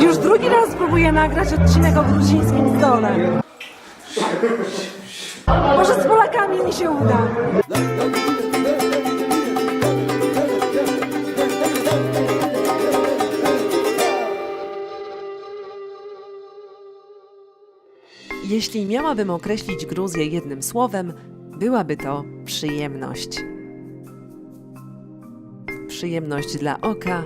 Już drugi raz próbuję nagrać odcinek o gruzińskim stole. Może z Polakami mi się uda. Jeśli miałabym określić Gruzję jednym słowem, byłaby to przyjemność. Przyjemność dla oka,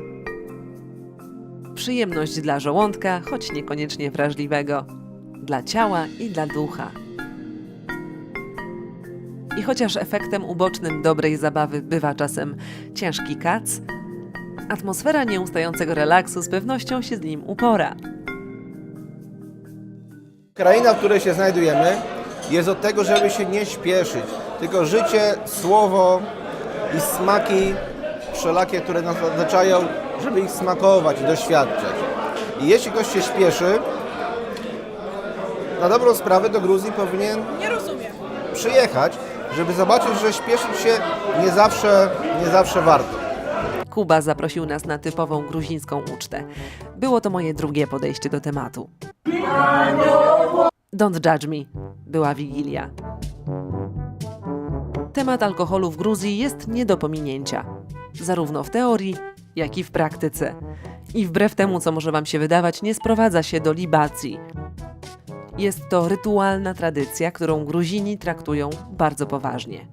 przyjemność dla żołądka, choć niekoniecznie wrażliwego, dla ciała i dla ducha. I chociaż efektem ubocznym dobrej zabawy bywa czasem ciężki kac, atmosfera nieustającego relaksu z pewnością się z nim upora. Kraina, w której się znajdujemy, jest od tego, żeby się nie śpieszyć, tylko życie, słowo i smaki wszelakie, które nas otaczają, żeby ich smakować i doświadczać. I jeśli ktoś się śpieszy, na dobrą sprawę do Gruzji powinien przyjechać, żeby zobaczyć, że śpieszyć się nie zawsze, nie zawsze warto. Kuba zaprosił nas na typową gruzińską ucztę. Było to moje drugie podejście do tematu. Don't judge me. Była wigilia. Temat alkoholu w Gruzji jest nie do pominięcia. Zarówno w teorii, jak i w praktyce. I wbrew temu, co może Wam się wydawać, nie sprowadza się do libacji. Jest to rytualna tradycja, którą Gruzini traktują bardzo poważnie.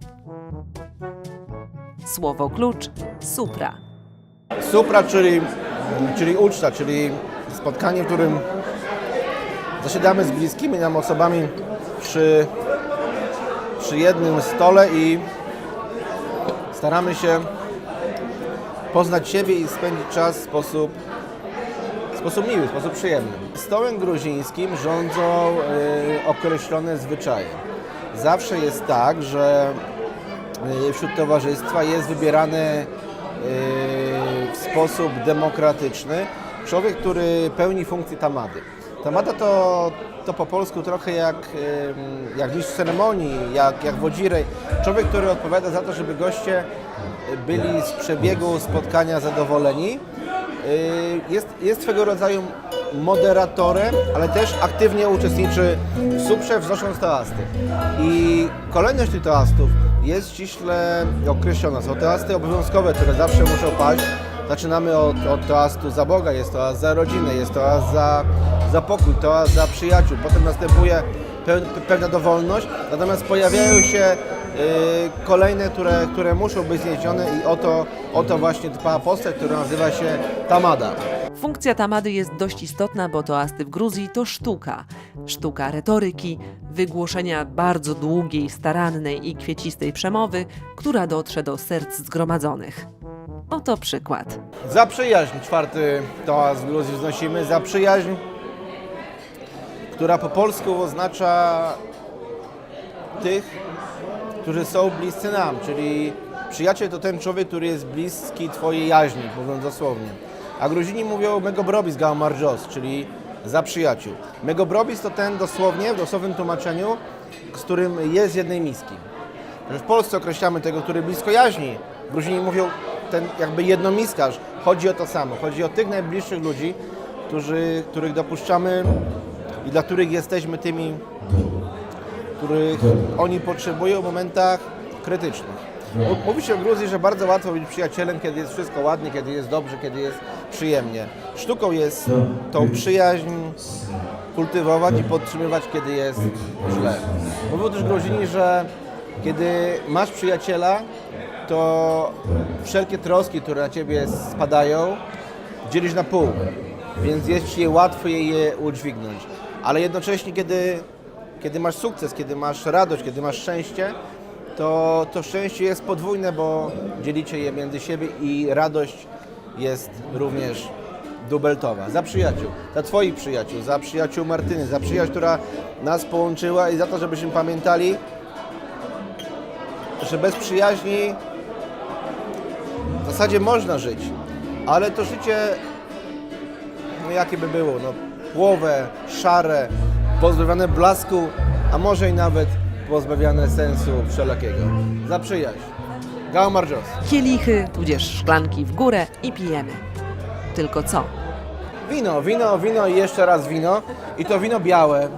Słowo klucz supra. Supra, czyli, czyli uczta, czyli spotkanie, w którym zasiadamy z bliskimi nam osobami przy, przy jednym stole i staramy się poznać siebie i spędzić czas w sposób, w sposób miły, w sposób przyjemny. Stołem gruzińskim rządzą y, określone zwyczaje. Zawsze jest tak, że y, wśród towarzystwa jest wybierany y, w sposób demokratyczny człowiek, który pełni funkcję tamady. Tamada to, to po polsku trochę jak, jak mistrz ceremonii, jak, jak wodzirej. Człowiek, który odpowiada za to, żeby goście byli z przebiegu spotkania zadowoleni. Y, Jest, jest swego rodzaju moderatorem, ale też aktywnie uczestniczy w suprze, wznosząc toasty. I kolejność tych toastów jest ściśle określona. Są toasty obowiązkowe, które zawsze muszą paść. Zaczynamy od, od toastu za Boga, jest toast za rodzinę, jest toast za, za pokój, toast za przyjaciół. Potem następuje pe, pewna dowolność, natomiast pojawiają się y, kolejne, które, które muszą być zniesione i o to, o to właśnie dba postać, która nazywa się Tamada. Funkcja tamady jest dość istotna, bo toasty w Gruzji to sztuka. Sztuka retoryki, wygłoszenia bardzo długiej, starannej i kwiecistej przemowy, która dotrze do serc zgromadzonych. Oto przykład. Za przyjaźń, czwarty toast w Gruzji wznosimy, za przyjaźń, która po polsku oznacza tych, którzy są bliscy nam, czyli przyjaciel to ten człowiek, który jest bliski Twojej jaźni, mówiąc dosłownie. A Gruzini mówią megobrobis gaumarjos, czyli za przyjaciół. Megobrobis to ten dosłownie, w dosłownym tłumaczeniu, z którym jest z jednej miski. w Polsce określamy tego, który blisko jaźni. Gruzini mówią ten jakby jednomiskarz. Chodzi o to samo. Chodzi o tych najbliższych ludzi, którzy, których dopuszczamy i dla których jesteśmy tymi, których oni potrzebują w momentach krytycznych. Mów- Mówi się o Gruzji, że bardzo łatwo być przyjacielem, kiedy jest wszystko ładnie, kiedy jest dobrze, kiedy jest przyjemnie. Sztuką jest tą przyjaźń kultywować i podtrzymywać, kiedy jest źle. Mówią też Gruzini, że kiedy masz przyjaciela, to wszelkie troski, które na ciebie spadają, dzielisz na pół, więc jest ci łatwo je udźwignąć. Ale jednocześnie, kiedy, kiedy masz sukces, kiedy masz radość, kiedy masz szczęście, to to szczęście jest podwójne, bo dzielicie je między siebie i radość jest również dubeltowa. Za przyjaciół, za Twoich przyjaciół, za przyjaciół Martyny, za przyjaźń, która nas połączyła i za to, żebyśmy pamiętali, że bez przyjaźni w zasadzie można żyć, ale to życie, no jakie by było, no płowe, szare, pozbawione blasku, a może i nawet pozbawione sensu wszelakiego. Za przyjaźń. Gaumar Jos. Kielichy, tudzież szklanki w górę i pijemy. Tylko co? Wino, wino, wino i jeszcze raz wino. I to wino białe.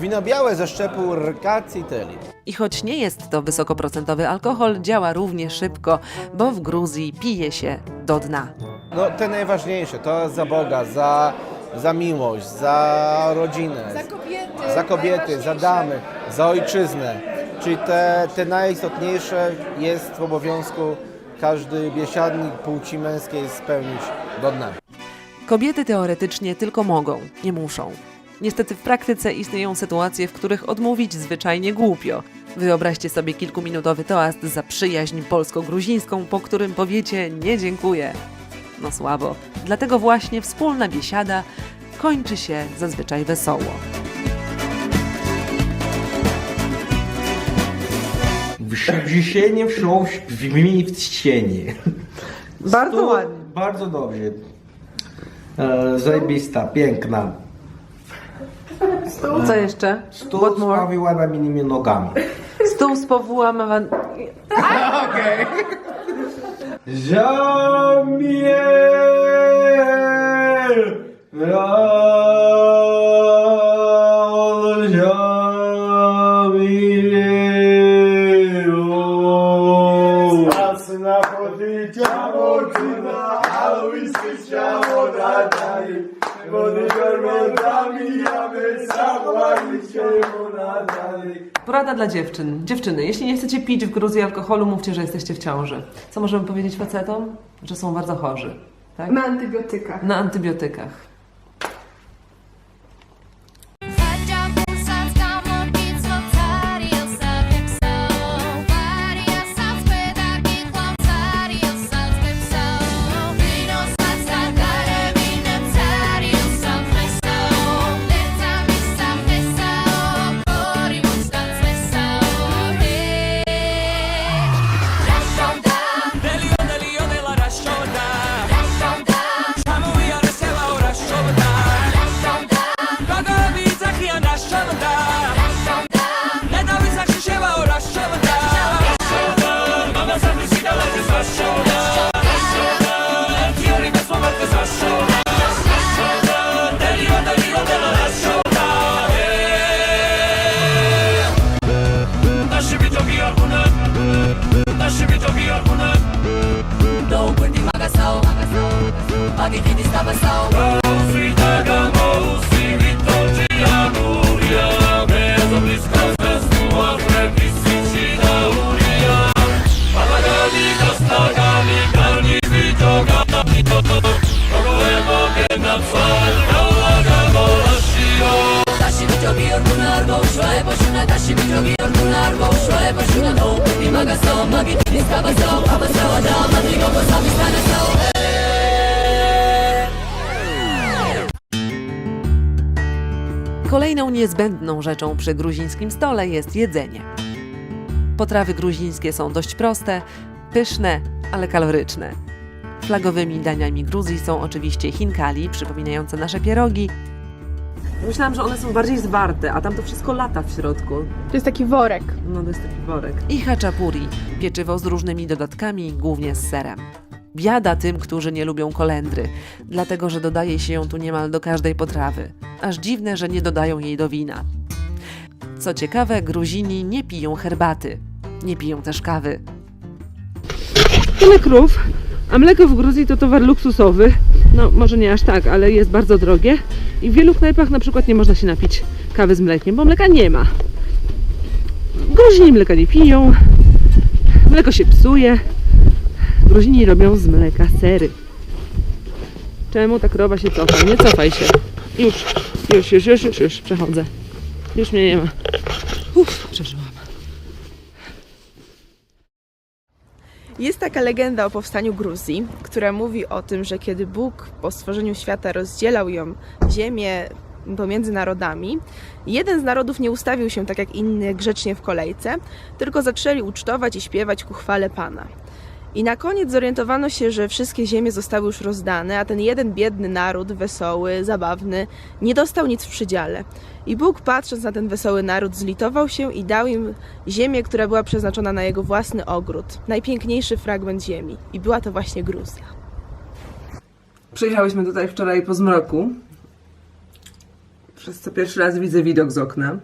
Wino białe ze szczepu Rcacitelli. I choć nie jest to wysokoprocentowy alkohol, działa równie szybko, bo w Gruzji pije się do dna. No te najważniejsze, to za Boga, za, za miłość, za rodzinę. Za kobiety. za kobiety, za damy, za ojczyznę. Czyli te, te najistotniejsze jest w obowiązku każdy biesiadnik płci męskiej spełnić do dna. Kobiety teoretycznie tylko mogą, nie muszą. Niestety w praktyce istnieją sytuacje, w których odmówić zwyczajnie głupio. Wyobraźcie sobie kilkuminutowy toast za przyjaźń polsko-gruzińską, po którym powiecie nie dziękuję. No słabo. Dlatego właśnie wspólna biesiada kończy się zazwyczaj wesoło. Wciąż brzmi w ścienie. Bardzo To ładnie. Bardzo dobrze. E, zajebista, piękna. Co jeszcze? Stół What z more? powyłamanymi nogami. Stół z powyłamawan... Żamie! Asına potacağım Porada dla dziewczyn. Dziewczyny, jeśli nie chcecie pić w Gruzji alkoholu, mówcie, że jesteście w ciąży. Co możemy powiedzieć facetom? Że są bardzo chorzy. Tak? Na antybiotykach. Na antybiotykach. Pangitinis na bansaw Pausy taga mausy Відточи Анурія Мезом близько заснула Препісі чи Наурія Палагалі Костагалі Гарні звітьогалі Проблема Кенапсаль Калага Молашіо Tashi bityo biyor bunar bo Şoe boşuna tashi bityo biyor bunar bo Şoe boşuna bo Imaga so magit Niska baso Abaso Adama digo baso Bistana so Hey Kolejną niezbędną rzeczą przy gruzińskim stole jest jedzenie. Potrawy gruzińskie są dość proste, pyszne, ale kaloryczne. Flagowymi daniami Gruzji są oczywiście chinkali, przypominające nasze pierogi. Myślałam, że one są bardziej zwarte, a tam to wszystko lata w środku. To jest taki worek. No to jest taki worek. I haczapuri, pieczywo z różnymi dodatkami, głównie z serem. Biada tym, którzy nie lubią kolendry, dlatego że dodaje się ją tu niemal do każdej potrawy. Aż dziwne, że nie dodają jej do wina. Co ciekawe, Gruzini nie piją herbaty, nie piją też kawy. Tyle krów, a mleko w Gruzji to towar luksusowy. No, może nie aż tak, ale jest bardzo drogie. I w wielu knajpach na przykład nie można się napić kawy z mlekiem, bo mleka nie ma. Gruzini mleka nie piją, mleko się psuje. Gruzini robią z mleka sery. Czemu ta krowa się cofa? Nie cofaj się. Już, już, już, już, już, już przechodzę. Już mnie nie ma. Uff, przeżyłam. Jest taka legenda o powstaniu Gruzji, która mówi o tym, że kiedy Bóg po stworzeniu świata rozdzielał ją, ziemię, pomiędzy narodami, jeden z narodów nie ustawił się tak jak inny grzecznie w kolejce, tylko zaczęli ucztować i śpiewać ku chwale Pana. I na koniec zorientowano się, że wszystkie ziemie zostały już rozdane, a ten jeden biedny naród, wesoły, zabawny, nie dostał nic w przydziale. I Bóg, patrząc na ten wesoły naród, zlitował się i dał im ziemię, która była przeznaczona na jego własny ogród, najpiękniejszy fragment ziemi. I była to właśnie Gruzja. Przyjechałyśmy tutaj wczoraj po zmroku, przez co pierwszy raz widzę widok z okna.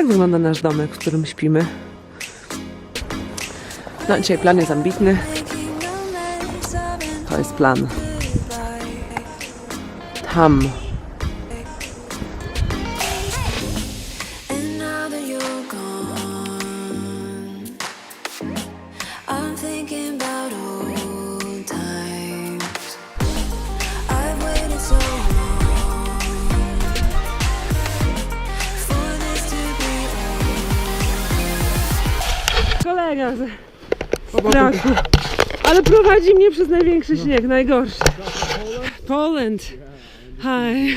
Tak wygląda nasz domek, w którym śpimy. No, dzisiaj plan jest ambitny. To jest plan. Tam. Thinking about Kolega z braku. Ale prowadzi mnie przez największy śnieg, najgorszy. Poland. Hi.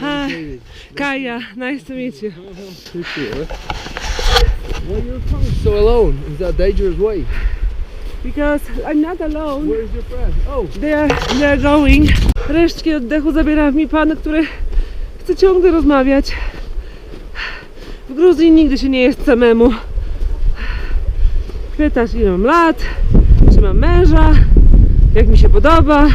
Hi. Kaja, nice to meet you. Why you're coming so alone? Is that dangerous way? Because I'm not alone. Where's your friend? Oh, They are, they are going. Resztki oddechu zabiera mi pan, który chce ciągle rozmawiać. W Gruzji nigdy się nie jest samemu. Pytasz ile mam lat, czy mam męża, jak mi się podoba.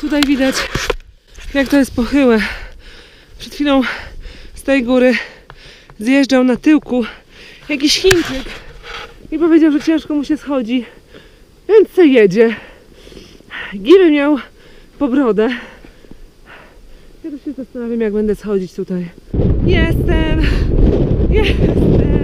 Tutaj widać, jak to jest pochyłe. Przed chwilą z tej góry zjeżdżał na tyłku jakiś Chińczyk i powiedział, że ciężko mu się schodzi, więc se jedzie. Giry miał po brodę. To się zastanawiam, jak będę schodzić tutaj. Jestem! Jestem!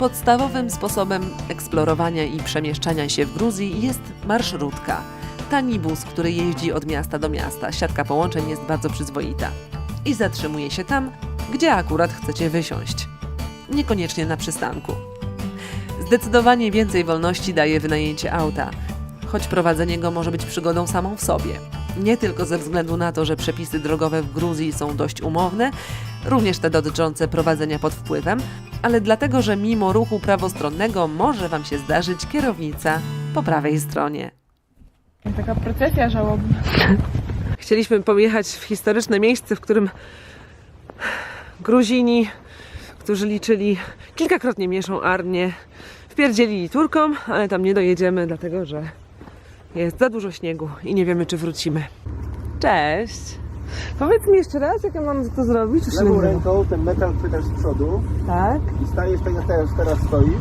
Podstawowym sposobem eksplorowania i przemieszczania się w Gruzji jest marszrutka. Tani bus, który jeździ od miasta do miasta. Siatka połączeń jest bardzo przyzwoita. I zatrzymuje się tam, gdzie akurat chcecie wysiąść. Niekoniecznie na przystanku. Zdecydowanie więcej wolności daje wynajęcie auta, choć prowadzenie go może być przygodą samą w sobie. Nie tylko ze względu na to, że przepisy drogowe w Gruzji są dość umowne, również te dotyczące prowadzenia pod wpływem, ale dlatego, że mimo ruchu prawostronnego może Wam się zdarzyć kierownica po prawej stronie. Taka procesja żałobna. Chcieliśmy pojechać w historyczne miejsce, w którym Gruzini, którzy liczyli kilkakrotnie mniejszą armię, wpierdzielili Turkom, ale tam nie dojedziemy, dlatego że jest za dużo śniegu i nie wiemy, czy wrócimy. Cześć! Powiedz mi jeszcze raz, jak ja mam to zrobić? Czy się Lewą ręką ten metal chwytasz z przodu Tak? i stajesz tak jak teraz, teraz stoisz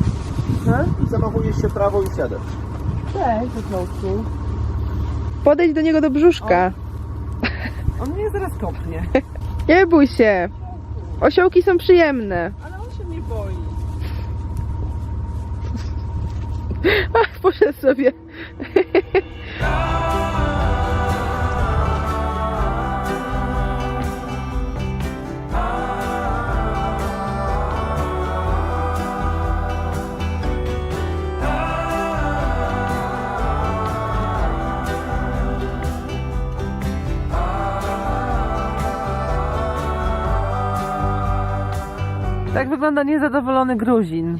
i zamachujesz się prawo i siadasz. Cześć, po prostu. Podejdź do niego do brzuszka. On mnie zaraz kopnie. Nie bój się. Osiołki są przyjemne. Ale on się nie boi. Ach, poszedł sobie. Tak wygląda niezadowolony Gruzin.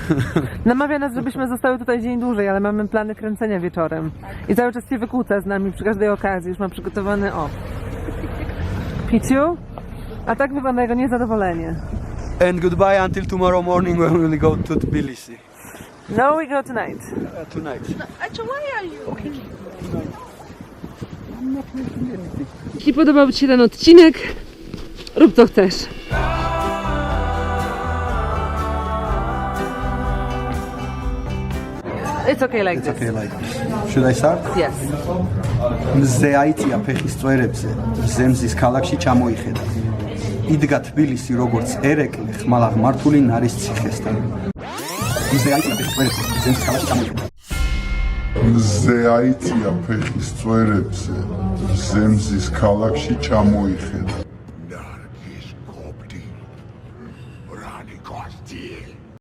Namawia nas, żebyśmy zostały tutaj dzień dłużej, ale mamy plany kręcenia wieczorem. I cały czas się wykłóca z nami przy każdej okazji. Już mam przygotowany o. Piciu? A tak wygląda jego niezadowolenie. And goodbye until tomorrow morning when we will go to Tbilisi. No, we go tonight. Uh, tonight. Jeśli podobał Ci się ten odcinek, rób co chcesz. It's okay like this. Okay, like should I start? Yes. მზე აიწია ფეხის წვერებზე. მზე მზის ქალაქში ჩამოიხედა. იდგა თბილისი როგორც ერეკლე ხმალა ღმართული ნარის ციხესთან. მზე აიწია ფეხბურთი, ზემს ქალაქში ჩამოიხედა. მზე აიწია ფეხის წვერებზე, ზემზის ქალაქში ჩამოიხედა.